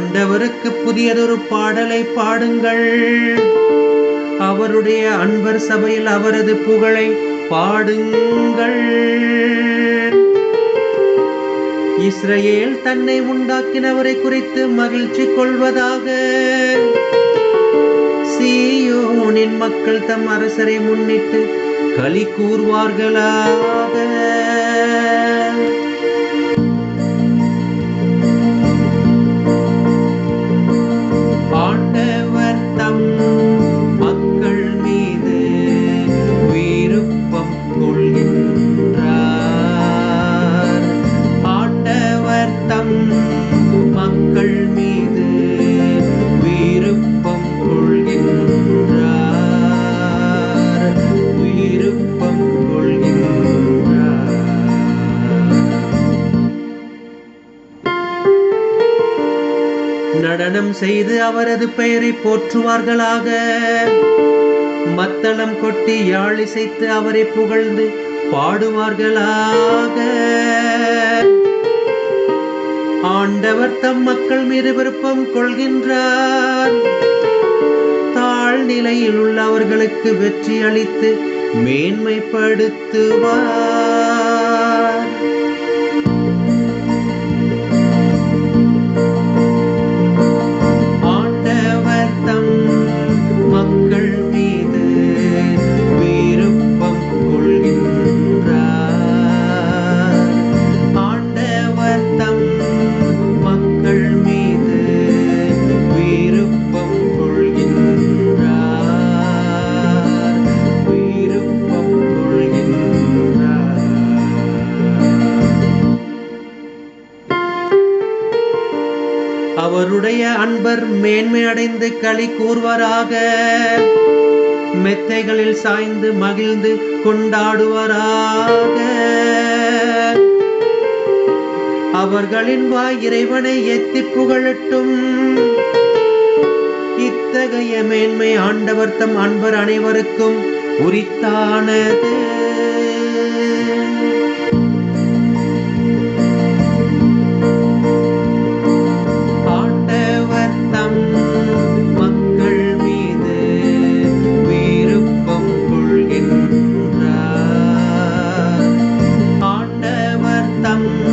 ஆண்டவருக்கு புதியதொரு பாடலை பாடுங்கள். அவருடைய அன்பர் சபையில் அவரது புகழை பாடுங்கள். இஸ்ரேல் தன்னை உண்டாக்கினவரை குறித்து மகிழ்ச்சி கொள்வதாக. சீயோனின் மக்கள் தம் அரசரை முன்னிட்டு களி கூறுவார்களாக நடனம் செய்து அவரது பெயரை போற்றுவார்களாக. மத்தளம் கொட்டி யாழ் இசைத்து அவரை புகழ்ந்து பாடுவார்களாக. ஆண்டவர் தம் மக்கள் மீது விருப்பம் கொள்கின்றார். தாழ்நிலையில் உள்ளவர்களுக்கு வெற்றி அளித்து மேன்மைப்படுத்துவார். அவருடைய அன்பர் மேன்மை அடைந்து களி கூறுவராக மெத்தைகளில் சாய்ந்து மகிழ்ந்து கொண்டாடுவராக. அவர்களின் வாய் இறைவனை எத்தி புகழட்டும். இத்தகைய மேன்மை ஆண்டவர் தம் அன்பர் அனைவருக்கும் உரித்தானது. Yeah.